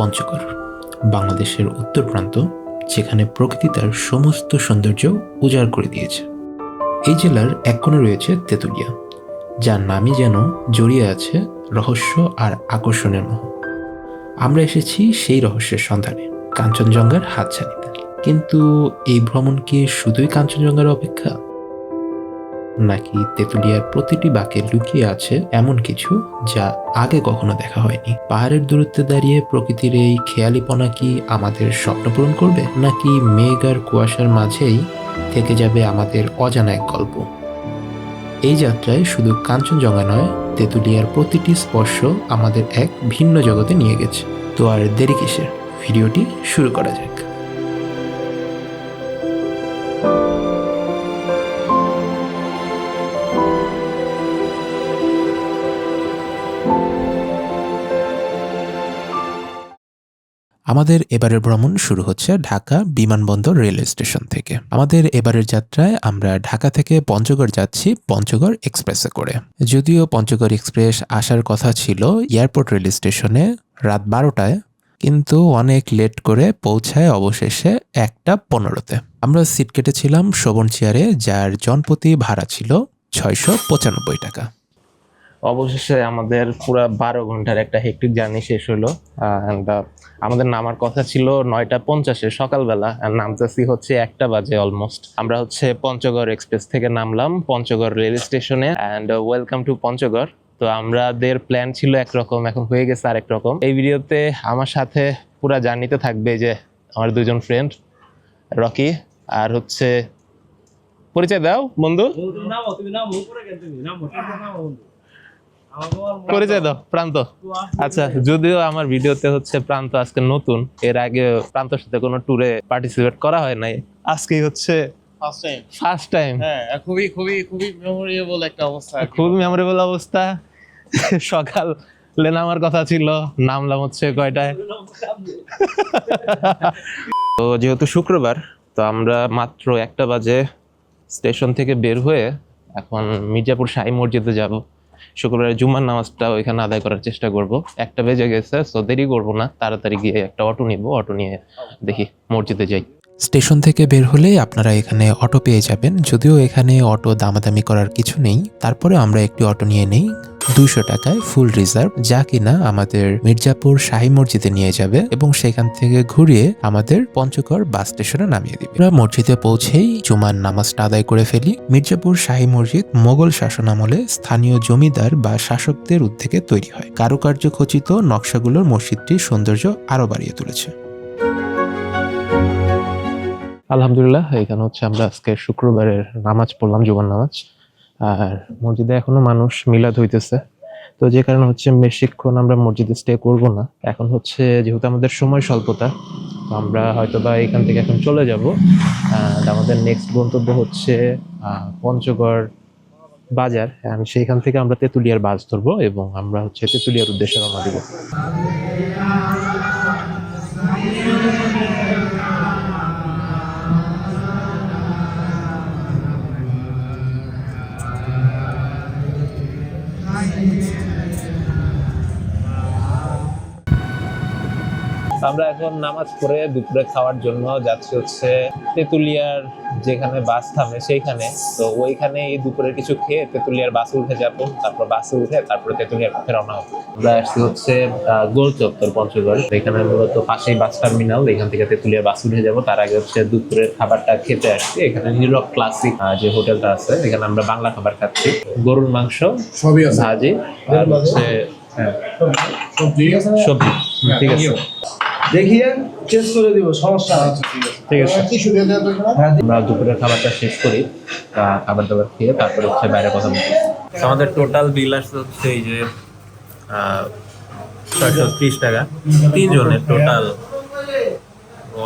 পঞ্চগড়, বাংলাদেশের উত্তর প্রান্ত, যেখানে প্রকৃতি তার সমস্ত সৌন্দর্য উজাড় করে দিয়েছে। এই জেলার এক কোণে রয়েছে তেঁতুলিয়া, যার নামই যেন জড়িয়ে আছে রহস্য আর আকর্ষণের মোহ। আমরা এসেছি সেই রহস্যের সন্ধানে, কাঞ্চনজঙ্ঘার হাতছানিতে। কিন্তু এই ভ্রমণ কি শুধুই কাঞ্চনজঙ্ঘার অপেক্ষা? নাকি তেঁতুলিয়ার প্রতিটি বাঁকে লুকিয়ে আছে এমন কিছু যা আগে কখনো দেখা হয়নি? পাহাড়ের দূরত্বে দাঁড়িয়ে প্রকৃতির এই খেয়ালিপনা কি আমাদের স্বপ্ন পূরণ করবে? নাকি মেঘ আর কুয়াশার মাঝেই থেকে যাবে আমাদের অজানা এক গল্প? এই যাত্রায় শুধু কাঞ্চনজঙ্ঘা নয়, তেঁতুলিয়ার প্রতিটি স্পর্শ আমাদের এক ভিন্ন জগতে নিয়ে গেছে। তো আর দেরি কিসের? ভিডিওটি শুরু করা যাক। আমাদের এবারের ভ্রমণ শুরু হচ্ছে ঢাকা বিমানবন্দর রেল স্টেশন থেকে। আমাদের এবারের যাত্রায় আমরা ঢাকা থেকে পঞ্চগড় যাচ্ছি পঞ্চগড় এক্সপ্রেসে করে। যদিও পঞ্চগড় এক্সপ্রেস আসার কথা ছিল এয়ারপোর্ট রেল স্টেশনে রাত বারোটায়, কিন্তু অনেক লেট করে পৌঁছায় অবশেষে একটা পনেরোতে। আমরা সিট কেটেছিলাম শোভন চেয়ারে, যার জনপ্রতি ভাড়া ছিল ছয়শো পঁচানব্বই টাকা। অবশেষে আমাদের পুরো বারো ঘণ্টার একটা হেক্টিক জার্নি শেষ হলো অ্যান্ড আমাদের নামার কথা ছিল নয়টা পঞ্চাশে সকালবেলা, আর নামতেছি হচ্ছে একটা বাজে অলমোস্ট আমরা হচ্ছে পঞ্চগড় এক্সপ্রেস থেকে নামলাম, পঞ্চগড় রেল স্টেশনে অ্যান্ড ওয়েলকাম টু পঞ্চগড়। তো আমাদের প্ল্যান ছিল একরকম, এখন হয়ে গেছে আরেক রকম। এই ভিডিওতে আমার সাথে পুরো জার্নিতে থাকবে যে আমার দুজন ফ্রেন্ড রকি, আর হচ্ছে, পরিচয় দাও বন্ধু। নামো, তুমি নামো, উপরে কেন তুমি, নামো। নামো বন্ধু পরিচয় দাও প্রান্ত। আচ্ছা যদিও আমার ভিডিওতে হচ্ছে প্রান্ত আজকে নতুন এর আগে প্রান্তর সাথে কোনো ট্যুরে পার্টিসিপেট করা হয় নাই। আজকেই হচ্ছে ফার্স্ট টাইম হ্যাঁ খুবই খুবই খুবই মেমোরিয়েবল একটা অবস্থা আর কি। খুব মেমোরেবল অবস্থা। সকাল নামার কথা ছিল নামলাম হচ্ছে কয়টায়? তো যেহেতু শুক্রবার তো আমরা মাত্র একটা বাজে স্টেশন থেকে বের হয়ে এখন মির্জাপুর শাহী মসজিদে যাব। শুক্রবারের জুমার নামাজটা ওইখানে আদায় করার চেষ্টা করব। একটা বেজে গেছে সো দেরি করব না। তাড়াতাড়ি গিয়ে একটা অটো নিব অটো নিয়ে দেখি মসজিদে যাই। স্টেশন থেকে বের হলেই আপনারা এখানে অটো পেয়ে যাবেন। যদিও এখানে অটো দামাদামি করার কিছু নেই তারপরে আমরা একটি অটো নিয়ে নেই। দুইশো টাকায় ফুল রিজার্ভ যা কিনা আমাদের মির্জাপুর শাহী মসজিদে নিয়ে যাবে এবং সেখান থেকে ঘুরিয়ে আমাদের পঞ্চগড় বাস স্টেশনে নামিয়ে দিবে। আমরা মসজিদে পৌঁছেই জুমার নামাজটা আদায় করে ফেলি। মির্জাপুর শাহী মসজিদ মোগল শাসনামলে স্থানীয় জমিদার বা শাসকদের উদ্যোগে তৈরি হয়। কারুকার্য খচিত নকশাগুলোর মসজিদটির সৌন্দর্য আরও বাড়িয়ে তুলেছে। আলহামদুলিল্লাহ, এখানে হচ্ছে আমরা আজকে শুক্রবারের নামাজ পড়লাম, জুমার নামাজ। আর মসজিদে এখনও মানুষ মিলাদ হইতেছে। তো যে কারণে হচ্ছে বেশিক্ষণ আমরা মসজিদে স্টে করব না। এখন হচ্ছে যেহেতু আমাদের সময় স্বল্পতা আমরা হয়তো বা এখান থেকে এখন চলে যাব। আমাদের নেক্সট গন্তব্য হচ্ছে পঞ্চগড় বাজার। সেইখান থেকে আমরা তেঁতুলিয়ার বাস ধরবো এবং আমরা হচ্ছে তেঁতুলিয়ার উদ্দেশ্যে রওনা দিব। আমরা এখন নামাজ পড়ে দুপুরে খাওয়ার জন্য যাচ্ছি হচ্ছে তেঁতুলিয়ার যেখানে বাস থামে সেইখানে। তো ওইখানে এই দুপুরের কিছু খেয়ে তেঁতুলিয়ার বাসে উঠে যাব তারপর বাসে উঠে তারপরে তেঁতুলিয়ার পথে রওনা হব। আমরা আসছি হচ্ছে গোল চত্বর পঞ্চগড়। এখানে মূলত পাশেই বাস টার্মিনাল এখান থেকে তেঁতুলিয়ার বাস উঠে যাব। তার আগে হচ্ছে দুপুরের খাবারটা খেতে আসছি। এখানে নিরব ক্লাসিক যে হোটেলটা আছে এখানে আমরা বাংলা খাবার খাচ্ছি। গরুর মাংস সবই আছে। ভাজি আর হচ্ছে হ্যাঁ, সবজি? সবজি। ঠিক আছে। দেখিয়ে চেস করে দিব সমস্যা আছে। ঠিক আছে। আমরা দুপুরের খাবারটা শেষ করি খাবার দাবার খেয়ে তারপরে হচ্ছে বাইরে কথা আমাদের টোটাল বিল আসছে হচ্ছে এই যে ছয়শো ত্রিশ টাকা। তিনজনের টোটাল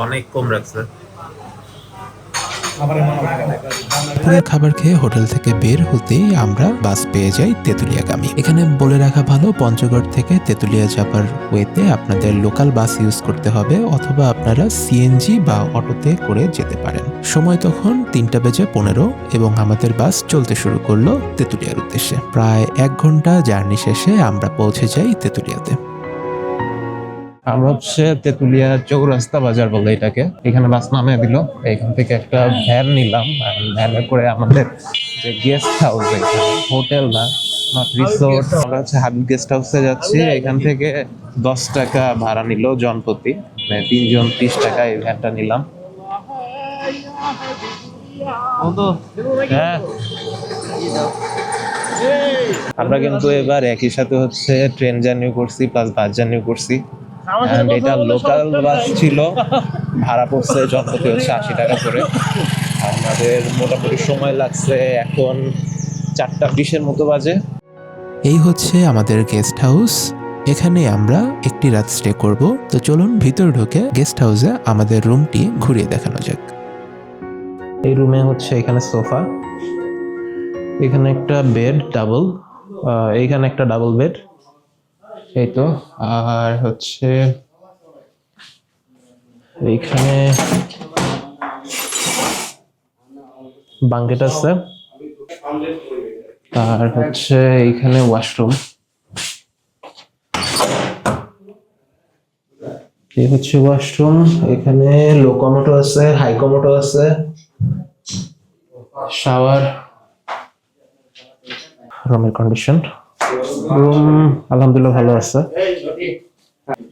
অনেক কম রাখছে। দুপুরের খাবার খেয়ে হোটেল থেকে বের হতেই আমরা বাস পেয়ে যাই তেঁতুলিয়াগামী। এখানে বলে রাখা ভালো, পঞ্চগড় থেকে তেঁতুলিয়া যাবার ওয়েতে আপনাদের লোকাল বাস ইউজ করতে হবে অথবা আপনারা সিএনজি বা অটোতে করে যেতে পারেন। সময় তখন তিনটা বেজে পনেরো এবং আমাদের বাস চলতে শুরু করল তেঁতুলিয়ার উদ্দেশ্যে। প্রায় এক ঘণ্টা জার্নি শেষে আমরা পৌঁছে যাই তেঁতুলিয়াতে। আমরা হচ্ছে তেতুলিয়া চৌরাস্তা বাজার বলে এটাকে। এখানে বাস নামে দিল। এখান থেকে একটা ভ্যান নিলাম। ভ্যানে করে আমাদের যে গেস্ট হাউস হোটেল না রিসোর্ট আমরা হচ্ছে হাবিব গেস্ট হাউসে যাচ্ছি। এখান থেকে দশ টাকা ভাড়া নিল জনপ্রতি। মানে তিনজন ত্রিশ টাকা এই ভ্যানটা নিলাম। হ্যাঁ। আমরা কিন্তু এবার একই সাথে হচ্ছে ট্রেন জার্নি করছি প্লাস বাস জার্নি করছি। এটা লোকাল বাস ছিল ভাড়া পড়ছে জনপ্রতি হচ্ছে আশি টাকা করে। আমাদের মোটামুটি সময় লাগছে এখন চারটা বিশের মতো বাজে। এই হচ্ছে আমাদের গেস্ট হাউস এখানে আমরা একটি রাত স্টে করব। তো চলুন ভিতর ঢুকে গেস্ট হাউসে আমাদের রুমটি ঘুরিয়ে দেখানো যাক। এই রুমে হচ্ছে এখানে সোফা এখানে একটা বেড ডাবল এইখানে একটা ডাবল বেড এই তো, আর হচ্ছে এইখানে বাঙ্কেট আছে। আর হচ্ছে এইখানে ওয়াশরুম। এই হচ্ছে ওয়াশরুম, এখানে লো কমোটো আছে হাই কমোটো আছে, শাওয়ার, রুমের কন্ডিশন। রুম আলহামদুলিল্লাহ ভালো আছে।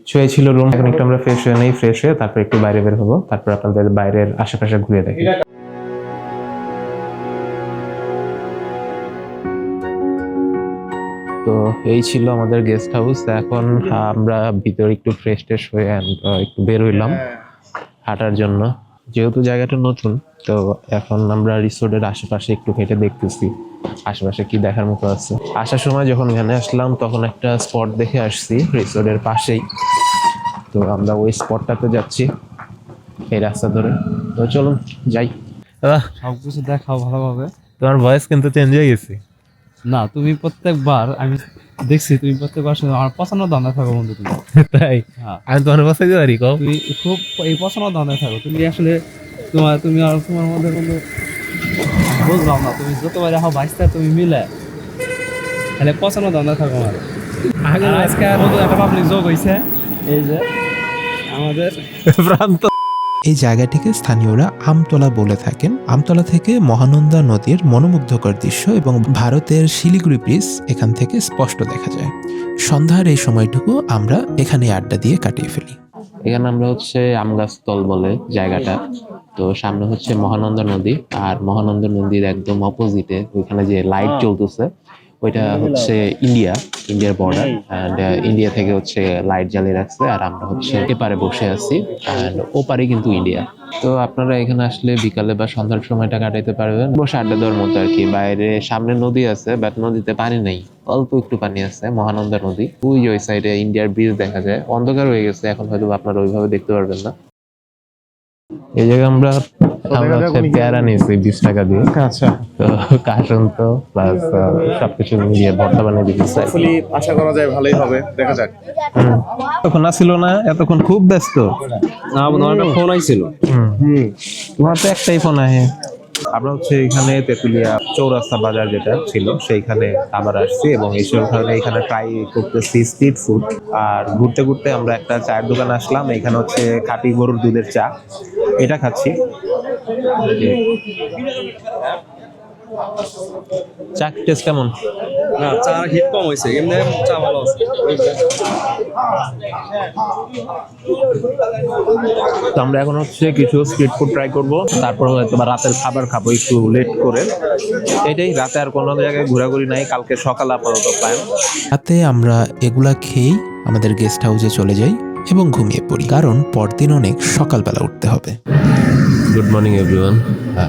শুয়ে ছিল রুম এখন একটু আমরা ফ্রেশ হয়ে নেই ফ্রেশ হয়ে তারপর একটু বাইরে বের হব, তারপর আপনাদের বাইরের আশেপাশে ঘুরে দেখি। তো এই ছিল আমাদের গেস্ট হাউস এখন আমরা ভিতরে একটু ফ্রেশ ট্রেশ হয়ে একটু বের হইলাম হাঁটার জন্য। যেহেতু জায়গাটা নতুন, তো এখন আমরা রিসোর্টের আশেপাশে একটু হেঁটে দেখতেছি। আশেপাশে কি দেখার মতো আছে? আসার সময় যখন ভ্যানে আসলাম তখন একটা স্পট দেখে আসছি রিসোর্টের পাশেই। তো আমরা ওই স্পটটাতে যাচ্ছি এই রাস্তা ধরে। তো চলুন যাই। সবকিছু দেখাও ভালোভাবে। তোমার ভয়েস কিন্তু চেঞ্জ হয়ে গেছে। না তুমি প্রত্যেকবার আমি দেখছি তুমি প্রত্যেকবার শুনে আমার পছন্দ ধান্দা থাকো বন্ধু তুমি। তাই? হ্যাঁ। আমি তোমার বাসাইতে পারি কও। তুমি খুব এই পছন্দ ধান্দায় থাকো। তুমি আসলে তোমার তুমি আর তোমার মধ্যে কোনো বুঝলাম না তুমি যতবার দেখো বাইশটা তুমি মিলে। তাহলে পছন্দ ধান্দা থাকো আমার। আগে আজকে নতুন একটা পাবলিক যোগ হয়েছে এই যে আমাদের প্রান্ত এই জায়গাটিকে স্থানীয়রা আমতলা বলে থাকেন। আমতলা থেকে মহানন্দা নদীর মনোমুগ্ধকর দৃশ্য এবং ভারতের শিলিগুড়ি ব্রিজ এখান থেকে স্পষ্ট দেখা যায়। সন্ধ্যার এই সময়টুকু আমরা এখানে আড্ডা দিয়ে কাটিয়ে ফেলি। এখানে আমরা হচ্ছে আমগাছতল বলে জায়গাটা। তো সামনে হচ্ছে মহানন্দা নদী আর মহানন্দা নদীর একদম অপোজিটে ওইখানে যে লাইট জ্বলতেছে ওইটা হচ্ছে ইন্ডিয়া ইন্ডিয়ার বর্ডার অ্যান্ড ইন্ডিয়া থেকে হচ্ছে লাইট জ্বালিয়ে রাখছে আর আমরা হচ্ছে এপারে বসে আছি অ্যান্ড ওপারে কিন্তু ইন্ডিয়া তো আপনারা এখানে আসলে বিকালে বা সন্ধ্যার সময়টা কাটাইতে পারবেন। বসে আড্ডা দেওয়ার মতো আর কি। বাইরে সামনে নদী আছে বাট নদীতে পানি নেই। অল্প একটু পানি আছে মহানন্দা নদী। ওই ওই সাইডে ইন্ডিয়ার ব্রিজ দেখা যায়। অন্ধকার হয়ে গেছে এখন হয়তো আপনারা ওইভাবে দেখতে পারবেন না। এই জায়গায় আমরা আমরা হচ্ছে পেয়ারা নিয়েছি বিশ টাকা দিয়ে। আচ্ছা তো কাশন তো প্লাস সবকিছু মিলিয়ে ভর্তা বানিয়ে আশা করা যায় ভালোই হবে দেখা যাক। হুম। তখন আসছিল না এতক্ষণ খুব ব্যস্ত। না আমার একটা ফোন আইছিল। হুম। তোমার তো একটাই ফোন আহে। আমরা হচ্ছে এখানে তেঁতুলিয়া চৌরাস্তা বাজার যেটা ছিল, সেইখানে আবার আসছি এবং এইসব কারণে এখানে ট্রাই করতেছি স্ট্রিট ফুড আর ঘুরতে ঘুরতে আমরা একটা চায়ের দোকান আসলাম, এখানে হচ্ছে খাটি গরুর দুধের চা। এটা খাচ্ছি। চা টেস্ট কেমন? না চা হিট কম হয়েছে এমনি চা ভালো আছে। তো আমরা এখন হচ্ছে কিছু স্ট্রিট ফুড ট্রাই করব তারপর হয়তো বা রাতের খাবার খাব একটু লেট করে। এটাই রাতে আর কোনো জায়গায় ঘোরাঘুরি নাই কালকে সকাল আপাতত প্ল্যান রাতে আমরা এগুলা খেয়েই আমাদের গেস্ট হাউসে চলে যাই এবং ঘুমিয়ে পড়ি কারণ পরদিন অনেক সকালবেলা উঠতে হবে। গুড মর্নিং এভরিওয়ান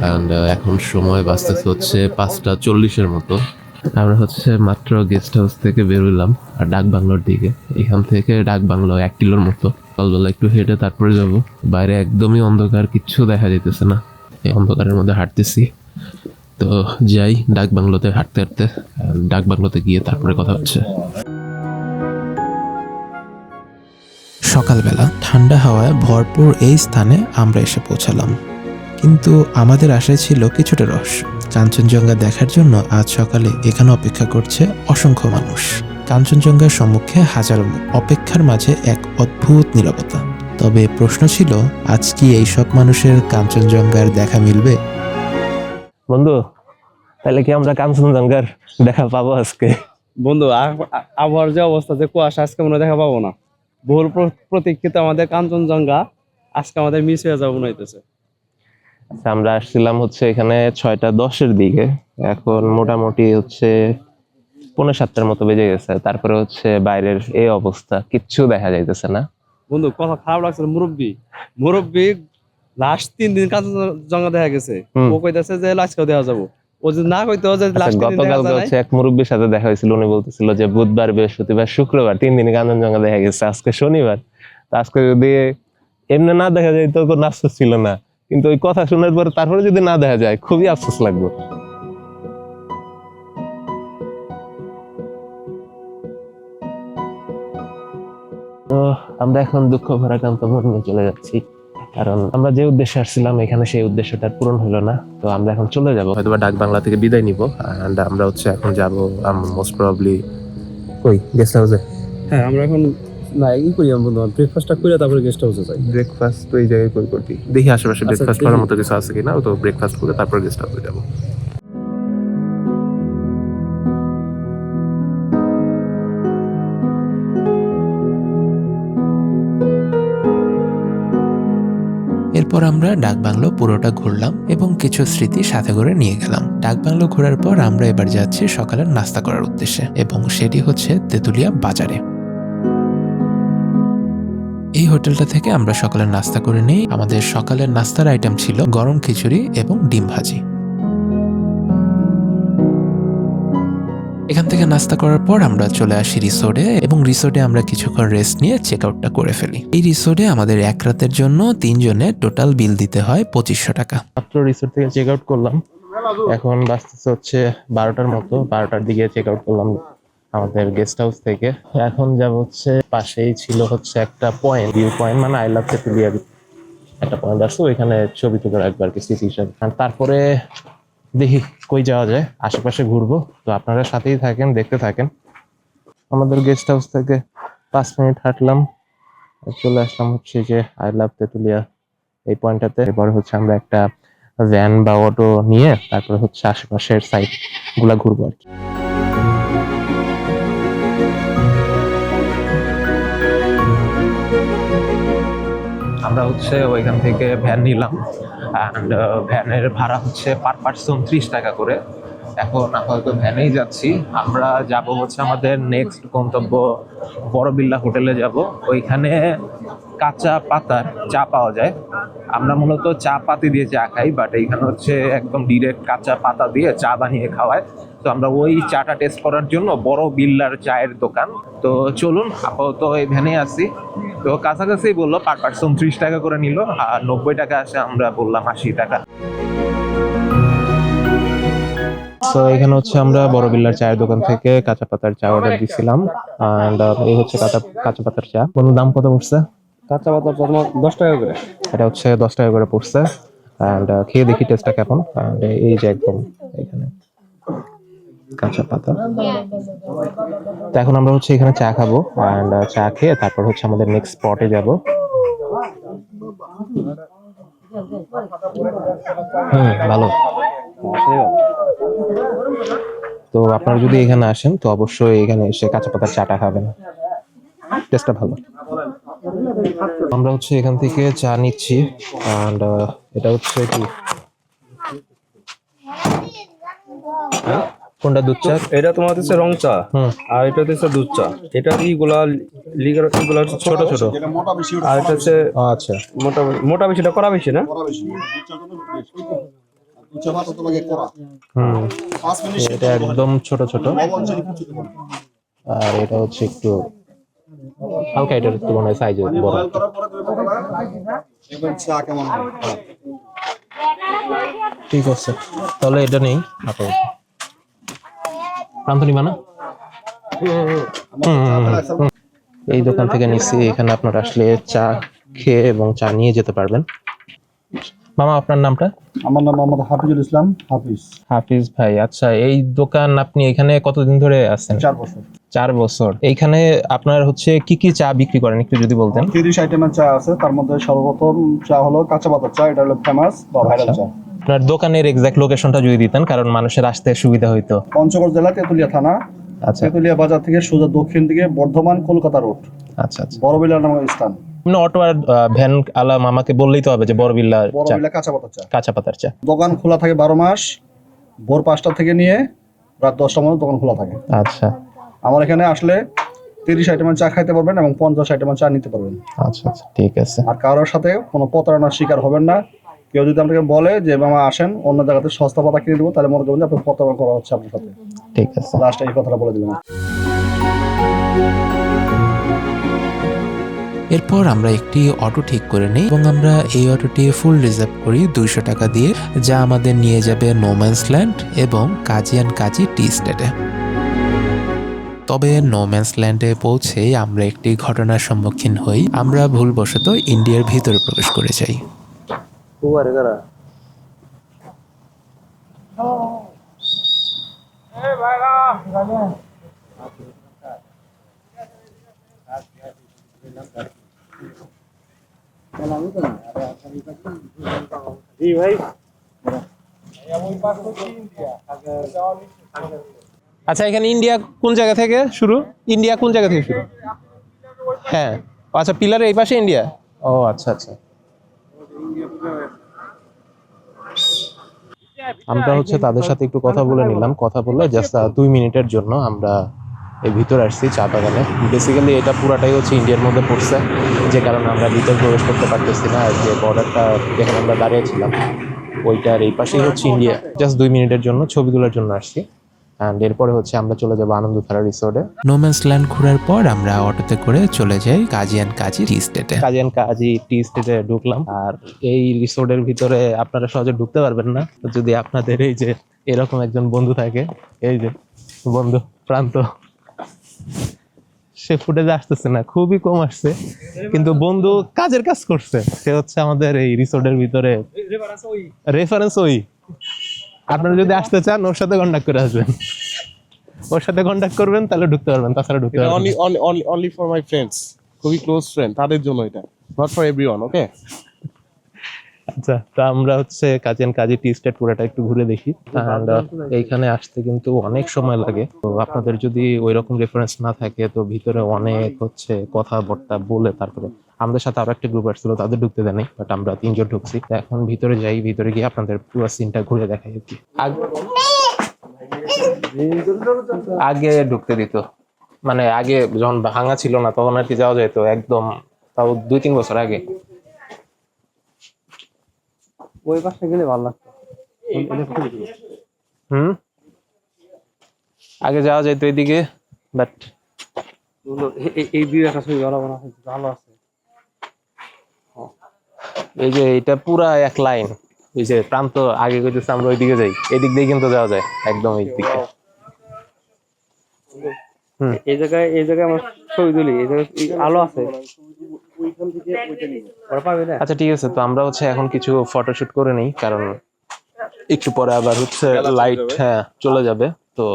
অ্যান্ড এখন সময় বাঁচতেছে হচ্ছে পাঁচটা চল্লিশের মতো। আমরা হচ্ছে মাত্র গেস্ট হাউস থেকে বেরোলাম আর ডাক বাংলোর দিকে। এখান থেকে ডাক বাংলো এক কিলোর মতো। সকালবেলা একটু হেঁটে তারপরে যাব। বাইরে একদমই অন্ধকার কিচ্ছু দেখা যেতেছে না। এই অন্ধকারের মধ্যে হাঁটতেছি। তো যাই ডাক বাংলোতে হাঁটতে হাঁটতে ডাক বাংলোতে গিয়ে তারপরে কথা হচ্ছে। সকালবেলা ঠান্ডা হাওয়ায় ভরপুর এই স্থানে আমরা এসে পৌঁছালাম। কিন্তু আমাদের আশায় ছিল কিছুটা রহস্য। কাঞ্চনজঙ্ঘা দেখার জন্য আজ সকালে এখানে অপেক্ষা করছে অসংখ্য মানুষ। কাঞ্চনজঙ্ঘার সম্মুখে হাজারো অপেক্ষার মাঝে এক অদ্ভুত নিরাপত্তা তবে প্রশ্ন ছিল আজ কি এইসব মানুষের কাঞ্চনজঙ্ঘার দেখা মিলবে? বন্ধু তাহলে কি আমরা কাঞ্চনজঙ্ঘার দেখা পাবো আজকে? বন্ধু আবহাওয়ার যে অবস্থা যে কুয়াশা আজকে মনে দেখা পাবো না। বহুল প্র- প্রতীক্ষিত আমাদের কাঞ্চনজঙ্ঘা আজকে আমাদের মিস হয়ে যাবে মনে হইতেছে আমরা আসছিলাম হচ্ছে এখানে ছয়টা দশের দিকে। এখন মোটামুটি হচ্ছে পৌনে সাতটার মতো বেজে গেছে। তারপরে হচ্ছে বাইরের এই অবস্থা কিচ্ছু দেখা যাইতেছে না। বন্ধু কথা খারাপ লাগছে মুরব্বী। মুরব্বী লাস্ট তিন দিন কাঞ্চনজঙ্ঘা দেখা গেছে। ও কইতাছে যে আজকেও দেওয়া যাব। ও যদি না কইতো যে আচ্ছা, লাস্ট দেখা যায় নাই, হচ্ছে এক মুরব্বীর সাথে দেখা হয়েছিল উনি বলতেছিল যে বুধবার বৃহস্পতিবার শুক্রবার তিন দিন কাঞ্চনজঙ্ঘা দেখা গেছে আজকে শনিবার। আজকে যদি এমনি না দেখা যায় তো কোনো আফসোস ছিল না। কিন্তু ওই কথা শোনার পর তারপরে যদি না দেখা যায়, খুবই আফসোস লাগবে। আমরা এখন দুঃখ ভরাক্রান্ত মন নিয়ে চলে যাচ্ছি, কারণ আমরা যে উদ্দেশ্যে আসছিলাম, এখানে সেই উদ্দেশ্যটা পূরণ হলো না। তো আমরা এখন চলে যাব। হয়তো ডাক বাংলা থেকে বিদায় নিব এন্ড আমরা হচ্ছে এখন যাব মোস্ট প্রবাবলি কই গেস্ট হাউসে হ্যাঁ আমরা এখন না ই করি বন্ধু ব্রেকফাস্টটা করে তারপরে গেস্ট হাউসে যাই। ব্রেকফাস্ট তো এই জায়গায় কই করবি। দেখি আশেপাশে আচ্ছা, ব্রেকফাস্ট করার মতো কিছু আছে কিনা তো ব্রেকফাস্ট করে তারপর গেস্ট হাউসে যাব। এরপর আমরা ডাকবাংলো পুরোটা ঘুরলাম এবং কিছু স্মৃতি সাথে করে নিয়ে গেলাম। ডাকবাংলো ঘোরার পর আমরা এবার যাচ্ছি সকালের নাস্তা করার উদ্দেশ্যে এবং সেটি হচ্ছে তেঁতুলিয়া বাজারে। এই হোটেলটা থেকে আমরা সকালের নাস্তা করে নিই। আমাদের সকালের নাস্তার আইটেম ছিল গরম খিচুড়ি এবং ডিম ভাজি। এখান থেকে নাস্তা করার পর আমরা চলে আসি রিসোর্টে এবং রিসোর্টে আমরা কিছুক্ষণ রেস্ট নিয়ে চেক আউটটা করে ফেলি। এই রিসোর্টে আমাদের এক রাতের জন্য তিনজনে টোটাল বিল দিতে হয় পঁচিশশো টাকা। মাত্র রিসোর্ট থেকে চেক আউট করলাম। এখন বাজতেছে হচ্ছে বারোটার মতো, বারোটার দিকে চেক আউট করলাম। আমাদের গেস্ট হাউস থেকে। এখন যাব হচ্ছে, পাশেই ছিল হচ্ছে একটা পয়েন্ট ভিউ পয়েন্ট মানে আই লাভ তেতুলিয়া একটা পয়েন্ট আছে, ওইখানে ছবি তুলে রাখব আর কি স্মৃতি হিসাবে তারপরে দেখি কই যাওয়া যায়, আশেপাশে ঘুরবো। তো আপনারা সাথেই থাকেন, দেখতে থাকেন। আমাদের গেস্ট হাউস থেকে পাঁচ মিনিট হাঁটলাম, চলে আসলাম হচ্ছে যে আই লাভ তেতুলিয়া এই পয়েন্টটাতে এরপরে হচ্ছে আমরা একটা ভ্যান বা অটো নিয়ে তারপরে হচ্ছে আশেপাশের সাইডগুলা ঘুরবো আর কি। আমরা হচ্ছে ওইখান থেকে ভ্যান নিলাম। অ্যান্ড ভ্যানের ভাড়া হচ্ছে পার পার্সন ত্রিশ টাকা করে। এখন আপাতত ভ্যানেই যাচ্ছি। আমরা যাব হচ্ছে আমাদের নেক্সট গন্তব্য বড় বড়বিল্লা হোটেলে যাব। ওইখানে কাঁচা পাতার চা পাওয়া যায়। আমরা মূলত চা পাতি দিয়ে চা খাই বাট এইখানে হচ্ছে একদম ডিরেক্ট কাঁচা পাতা দিয়ে চা বানিয়ে খাওয়ায়। তো আমরা ওই চাটা টেস্ট করার জন্য বড় বিল্লার চায়ের দোকান। তো চলুন, আপাতত এই ভ্যানে আছি। তো কাছাকাছি বলল, পার পার্সন ত্রিশ টাকা করে নিল, আর নব্বই টাকা আসে, আমরা বললাম আশি টাকা। তো এখানে হচ্ছে আমরা বড় বিল্লার চায়ের দোকান থেকে কাঁচা পাতার চা অর্ডার দিছিলাম। And, এই হচ্ছে কাঁচা কাঁচা পাতার চা। বন্ধু দাম কত পড়ছে? কাঁচা পাতা তোমার দশ টাকা করে। এটা হচ্ছে দশ টাকা করে পড়ছে। অ্যান্ড খেয়ে দেখি টেস্টটা কেমন। And এই যে একদম এখানে কাঁচা পাতা। তো এখন আমরা হচ্ছে এখানে চা খাব। অ্যান্ড চা খেয়ে তারপর হচ্ছে আমাদের নেক্সট স্পটে যাব। হুম ভালো। তো আপনারা যদি এখানে আসেন তো অবশ্যই এখানে এসে কাঁচা পাতার চাটা খাবেন। টেস্টটা ভালো। আমরা হচ্ছে এখান থেকে চা নিচ্ছি অ্যান্ড এটা হচ্ছে কি? হ্যাঁ? কোনটা দুধ চা? এটা তোমার হচ্ছে রং চা। হুম। আর এটা হচ্ছে দুধ চা। এটা ইগুলা লিগার ইগুলা ছোট ছোট? আর এটা হচ্ছে আচ্ছা। মোটা মোটা বেশি এটা করা বেশি না হুম। এটা একদম ছোট ছোট। আর এটা হচ্ছে একটু হালকা এটার একটু মনে হয় সাইজ বড় ঠিক আছে। তাহলে এটা নেই আপাতত। প্রান্ত নিবা না হুম, হুম, হুম। এই দোকান থেকে নিচ্ছি। এখানে আপনারা আসলে চা খেয়ে এবং চা নিয়ে যেতে পারবেন। মামা আপনার নামটা? আমার নাম মোহাম্মদ হাফিজুল ইসলাম হাফিজ। হাফিজ ভাই আচ্ছা এই দোকান আপনি এখানে কতদিন ধরে আছেন? চার বছর। চার বছর। এইখানে আপনার হচ্ছে কি কি চা বিক্রি করেন একটু যদি বলতেন? তিরিশ আইটেমের চা আছে তার মধ্যে সর্বপ্রথম চা হলো কাঁচা পাতার চা এটা হলো ফেমাস বা ভাইরাল আচ্ছা। চা। আপনার দোকানের এক্সাক্ট লোকেশনটা যদি দিতেন কারণ মানুষের আসতে সুবিধা হইতো। পঞ্চগড় জেলা তেঁতুলিয়া থানা। আচ্ছা। তেঁতুলিয়া বাজার থেকে সোজা দক্ষিণ দিকে বর্ধমান কলকাতা রোড। আচ্ছা আচ্ছা। বড়বিলা নামক স্থান। আপনি অটো আর ভ্যান আলা মামাকে বললেই তো হবে যে বড় বিল্লা চা। বড়বিলা কাঁচা পাতার চা। কাঁচা পাতার চা। দোকান খোলা থাকে বারো মাস ভোর পাঁচটা থেকে নিয়ে রাত দশটা মধ্যে দোকান খোলা থাকে। আচ্ছা। আমার এখানে আসলে তিরিশ আইটেমের চা খাইতে পারবেন এবং পঞ্চাশ আইটেমের চা নিতে পারবেন। আচ্ছা আচ্ছা ঠিক আছে। আর কারোর সাথে কোনো প্রতারণার শিকার হবেন না। কেউ যদি আপনাকে বলে যে মামা আসেন অন্য জায়গাতে সস্তা পাতা কিনে দেবো তাহলে মনে করবেন যে আপনার প্রতারণা করা হচ্ছে আপনার সাথে। ঠিক আছে। লাস্টে এই কথাটা বলে দিবেন এরপর আমরা একটি অটো ঠিক করে নিই এবং আমরা এই অটোটি ফুল রিজার্ভ করি দুইশো টাকা দিয়ে যা আমাদের নিয়ে যাবে নোম্যান্স ল্যান্ড এবং কাজিয়ান কাজি টি স্টেটে। তবে নোম্যান্স ল্যান্ডে পৌঁছে আমরা একটি ঘটনার সম্মুখীন হই। আমরা ভুলবশত ইন্ডিয়ার ভিতরে প্রবেশ করে যাই। আচ্ছা এখানে ইন্ডিয়া কোন জায়গা থেকে শুরু? ইন্ডিয়া কোন জায়গা থেকে শুরু? হ্যাঁ। আচ্ছা পিলারের এই পাশে ইন্ডিয়া? ও আচ্ছা আচ্ছা। আমরা হচ্ছে তাদের সাথে একটু কথা বলে নিলাম। কথা বলে জাস্ট দুই মিনিটের জন্য আমরা এই ভিতরে আসছি চা বাগানে। বেসিক্যালি এটা পুরাটাই হচ্ছে ইন্ডিয়ার মধ্যে পড়ছে যে কারণে আমরা ভিতরে প্রবেশ করতে পারতেছি না আর যে বর্ডারটা যেখানে আমরা দাঁড়িয়েছিলাম ওইটার এই পাশেই হচ্ছে ইন্ডিয়া জাস্ট দুই মিনিটের জন্য ছবি তোলার জন্য আসছি। অ্যান্ড এরপরে হচ্ছে আমরা চলে যাব আনন্দধারা রিসোর্টে নোম্যান্স ল্যান্ড ঘোরার পর আমরা অটোতে করে চলে যাই কাজিয়ান কাজি টি স্টেটে কাজিয়ান কাজি টি স্টেটে ঢুকলাম। আর এই রিসোর্টের ভিতরে আপনারা সহজে ঢুকতে পারবেন না। যদি আপনাদের এই যে এরকম একজন বন্ধু থাকে এই যে বন্ধু প্রান্ত। সে ফুটেজ আসতেছে না খুবই কম আসছে। কিন্তু বন্ধু কাজের কাজ করছে। সে হচ্ছে আমাদের এই রিসোর্টের ভিতরে। রেফারেন্স ওই। আপনারা যদি আসতে চান ওর সাথে কন্ট্যাক্ট করে আসবেন। ওর সাথে কন্ট্যাক্ট করবেন তাহলে ঢুকতে পারবেন তাছাড়া ঢুকতে পারবেন only only for my friends খুবই ক্লোজ ফ্রেন্ড তাদের জন্য এটা। নট ফর এভরিওয়ান ওকে আচ্ছা তো আমরা হচ্ছে কাজেন কাজী টি স্টেট পুরোটা একটু ঘুরে দেখি। And, uh, এইখানে আসতে কিন্তু অনেক সময় লাগে। তো আপনাদের যদি ওই রকম রেফারেন্স না থাকে তো ভিতরে অনেক হচ্ছে কথাবার্তা বলে তারপরে আমাদের সাথে আরও একটা গ্রুপ আসছিল তাদের ঢুকতে দেয়নি বাট আমরা তিনজন ঢুকছি। তো এখন ভিতরে যাই ভিতরে গিয়ে আপনাদের পুরো সিনটা ঘুরে দেখাই আর কি। আগে ঢুকতে দিত। মানে আগে যখন ভাঙা ছিল না তখন আর কি যাওয়া যেত একদম তাও দুই তিন বছর আগে। ওই পাশে গেলে ভালো লাগতো। হুম? আগে যাওয়া যেত এদিকে বাট এই ভিউ একটা ছবি ভালো ভালো ভালো আছে। এই যে এটা পুরা এক লাইন ওই যে প্রান্ত আগে কইতেছে আমরা ওইদিকে যাই এদিক দিয়ে কিন্তু যাওয়া যায় একদম এই দিকে। হুম। এই জায়গায় এই জায়গায় আমার ছবি তুলি এই জায়গায় এই আলো আছে। আচ্ছা ঠিক আছে তো আমরা হচ্ছে এখন কিছু ফটোশুট করে নেই কারণ একটু পরে আবার হচ্ছে লাইট হ্যাঁ চলে যাবে। তো।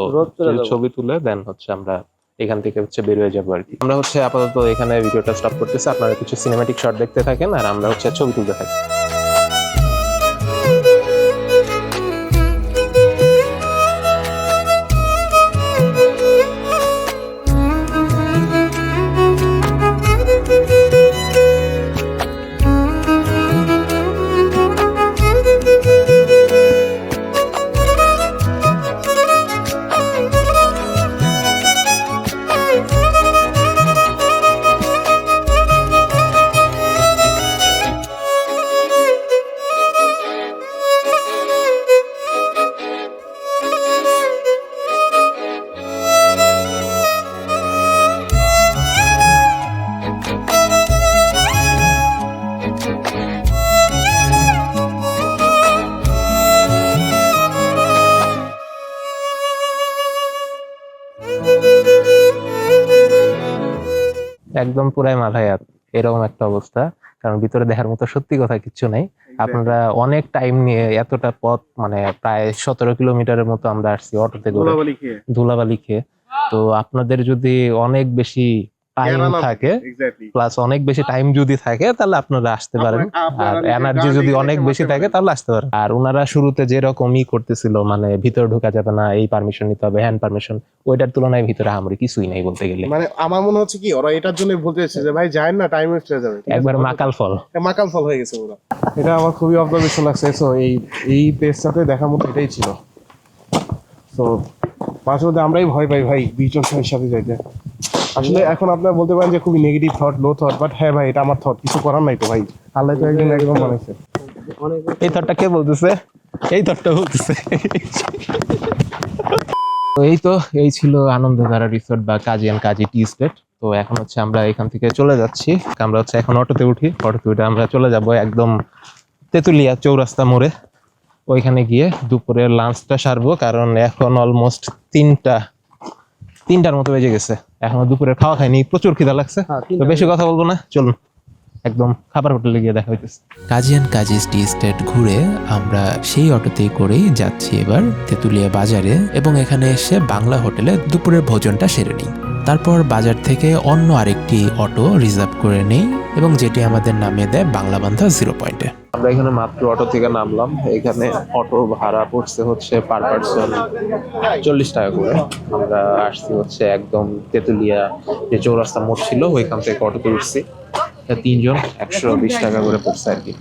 ছবি তুলে দেন হচ্ছে আমরা এখান থেকে হচ্ছে বের হয়ে যাব আর কি। আমরা হচ্ছে আপাতত এখানে ভিডিওটা স্টপ করতেছি। আপনারা কিছু সিনেমাটিক শট দেখতে থাকেন আর আমরা হচ্ছে ছবি তুলতে থাকি। একদম পুরাই মাথায় এরকম একটা অবস্থা। কারণ ভিতরে দেখার মতো সত্যি কথা কিচ্ছু নাই। আপনারা অনেক টাইম নিয়ে এতটা পথ মানে প্রায় সতেরো কিলোমিটারের মতো আমরা আসছি অটোতে করে। ধুলাবালি খেয়ে। তো আপনাদের যদি অনেক বেশি টাইম থাকে প্লাস অনেক বেশি টাইম যদি থাকে তাহলে আপনারা আসতে পারেন। আর এনার্জি যদি অনেক বেশি থাকে তাহলে আসতে পারেন। আর ওনারা শুরুতে যেরকমই করতেছিল মানে ভিতরে ঢোকা যাবে না এই পারমিশন নিতে হবে হ্যান্ড পারমিশন ওইটার তুলনায় ভিতরে আমরি কিছুই নাই বলতে গেলে। মানে আমার মনে হচ্ছে কি ওরা এটার জন্য বলতে চাইছে যে ভাই যায় না টাইম ওয়েস্ট হয়ে যাবে একবার মাকাল ফল। মাকাল ফল হয়ে গেছে ওরা এটা আমার খুবই অবজারভেশন লাগছে তো এই এই পেজটাতে দেখার মতো এটাই ছিল। তো মাঝে মধ্যে আমরাই ভয় পাই ভাই বিচ অপশনের সাথে যাইতে। আসলে এখন আপনারা বলতে পারেন যে খুবই negative thought low thought but হ্যাঁ ভাই এটা আমার থট কিছু করার নাই তো ভাই। আল্লাহ তো একদম একদম বানাইছে। এই থটটা কে বলতেছে? এই থটটা বলতেছে। তো এই তো এই ছিল আনন্দধারা রিসোর্ট বা কাজী অ্যান্ড কাজী টি স্টেট। তো এখন হচ্ছে আমরা এখান থেকে চলে যাচ্ছি। আমরা হচ্ছে এখন অটোতে উঠি। অটোতে উঠে আমরা চলে যাব একদম তেতুলিয়া চৌরাস্তা মোড়ে। ওইখানে গিয়ে দুপুরে লাঞ্চটা সারবো কারণ এখন অলমোস্ট তিনটা তিনটার মতো বেজে গেছে। এখনও দুপুরে খাওয়া খাইনি প্রচুর খিদা লাগছে। তো বেশি কথা বলব না চলুন। একদম খাবার হোটেলে গিয়ে দেখা হইতেছে। কাজী অ্যান্ড কাজী টি স্টেট ঘুরে আমরা সেই অটোতেই করেই যাচ্ছি এবার তেঁতুলিয়া বাজারে এবং এখানে এসে বাংলা হোটেলে দুপুরের ভোজনটা সেরে নিই। তারপর বাজার থেকে অন্য আরেকটি অটো রিজার্ভ করে নেই এবং যেটি আমাদের নামিয়ে দেয় বাংলা বাংলাবান্ধা জিরো পয়েন্টে। আমরা এখানে মাত্র অটো থেকে নামলাম। এখানে অটো ভাড়া পড়ছে হচ্ছে পার পার্সন চল্লিশ টাকা করে। আমরা আসছি হচ্ছে একদম তেতুলিয়া যে চৌরাস্তা মোড় ছিল, ওইখান থেকে অটোতে উঠছি। তিনজন, একশো বিশ টাকা করে পড়ছে আর কি।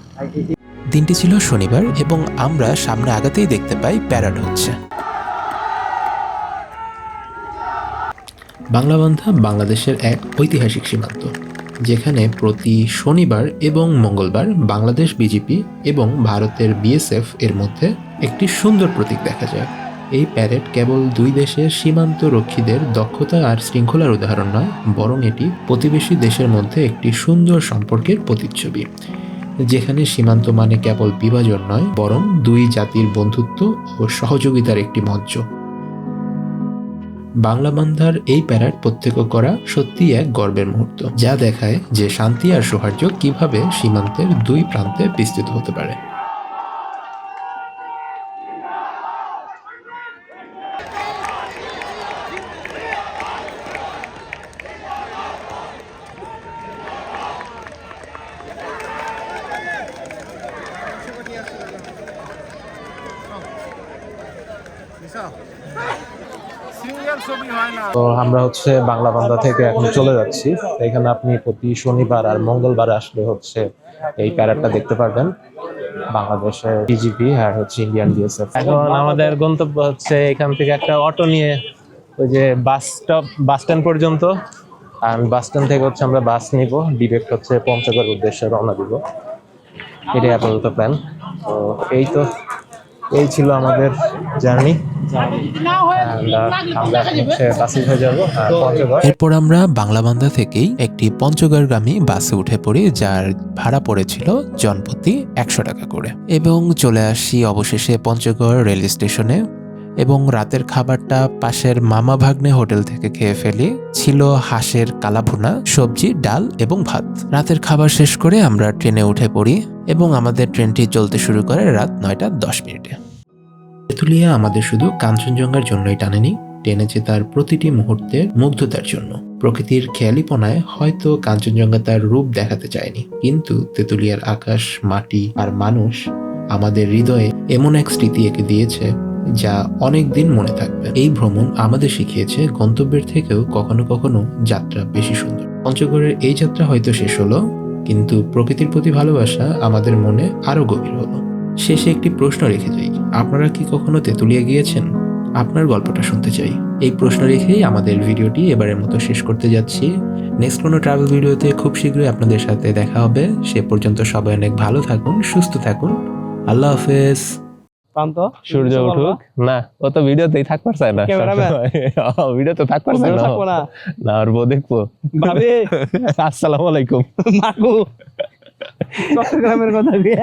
দিনটি ছিল শনিবার এবং আমরা সামনে আগাতেই দেখতে পাই প্যারাড হচ্ছে। বাংলা বাংলাবান্ধা বাংলাদেশের এক ঐতিহাসিক সীমান্ত। যেখানে প্রতি শনিবার এবং মঙ্গলবার বাংলাদেশ বিজেপি এবং ভারতের বিএসএফ এর মধ্যে একটি সুন্দর প্রতীক দেখা যায়। এই প্যারেড কেবল দুই দেশের সীমান্ত রক্ষীদের দক্ষতা আর শৃঙ্খলার উদাহরণ নয়, বরং এটি প্রতিবেশী দেশের মধ্যে একটি সুন্দর সম্পর্কের প্রতিচ্ছবি। যেখানে সীমান্ত মানে কেবল বিভাজন নয়, বরং দুই জাতির বন্ধুত্ব ও সহযোগিতার একটি মঞ্চ। বাংলা বান্ধার এই প্যারাড প্রত্যক্ষ করা সত্যিই এক গর্বের মুহূর্ত, যা দেখায় যে শান্তি আর সৌহার্য কীভাবে সীমান্তের দুই প্রান্তে বিস্তৃত হতে পারে। তো আমরা হচ্ছে বাংলা বান্দা থেকে এখন চলে যাচ্ছি। এখানে আপনি প্রতি শনিবার আর মঙ্গলবার আসলে হচ্ছে এই প্যারেডটা দেখতে পারবেন। বাংলাদেশের বিজিপি আর হচ্ছে ইন্ডিয়ান বিএসএফ। এখন আমাদের গন্তব্য হচ্ছে এখান থেকে একটা অটো নিয়ে ওই যে বাস স্টপ বাস স্ট্যান্ড পর্যন্ত। আর বাস স্ট্যান্ড থেকে হচ্ছে আমরা বাস নিব। ডিরেক্ট হচ্ছে পঞ্চগড় উদ্দেশ্যে রওনা দিব। এটাই আপাতত প্ল্যান তো এই তো এই ছিল আমাদের জার্নি। এরপর আমরা বাংলাবান্ধা থেকেই একটি পঞ্চগড়গামী বাসে উঠে পড়ি যার ভাড়া পড়েছিল জনপ্রতি একশো টাকা করে। এবং চলে আসি অবশেষে পঞ্চগড় রেল স্টেশনে। এবং রাতের খাবারটা পাশের মামা ভাগ্নে হোটেল থেকে খেয়ে ফেলি। ছিল হাঁসের কালাভুনা সবজি ডাল এবং ভাত। রাতের খাবার শেষ করে আমরা ট্রেনে উঠে পড়ি এবং আমাদের ট্রেনটি চলতে শুরু করে রাত নয়টা দশ মিনিটে। তেঁতুলিয়া আমাদের শুধু কাঞ্চনজঙ্ঘার জন্যই টানেনি, টেনেছে তার প্রতিটি মুহূর্তের মুগ্ধতার জন্য। প্রকৃতির খেয়ালিপনায় হয়তো কাঞ্চনজঙ্ঘা তার রূপ দেখাতে চায়নি, কিন্তু তেঁতুলিয়ার আকাশ, মাটি আর মানুষ আমাদের হৃদয়ে এমন এক স্মৃতি এঁকে দিয়েছে যা অনেক দিন মনে থাকবে। এই ভ্রমণ আমাদের শিখিয়েছে গন্তব্যের থেকেও কখনো কখনো যাত্রা বেশি সুন্দর। পঞ্চগড়ের এই যাত্রা হয়তো শেষ হলো, কিন্তু প্রকৃতির প্রতি ভালোবাসা আমাদের মনে আরও গভীর হলো। শেষে একটি প্রশ্ন রেখে যাই আপনারা কি কখনো তেঁতুলিয়া গিয়েছেন? আপনার গল্পটা শুনতে চাই। এই প্রশ্ন রেখেই আমাদের ভিডিওটি এবারের মতো শেষ করতে যাচ্ছি। নেক্সট কোনো ট্রাভেল ভিডিওতে খুব শীঘ্রই আপনাদের সাথে দেখা হবে। সে পর্যন্ত সবাই অনেক ভালো থাকুন সুস্থ থাকুন। আল্লাহ হাফেজ। প্রান্ত? সূর্য উঠুক। না? ও তো ভিডিওতেই থাকবার চায় না Cameraman? ভিডিওতে থাকবার চায় না। না। না আর বউ দেখব। ভাবি। আসসালামু আলাইকুম। মাকু চট্টগ্রামের কথা দিয়ে।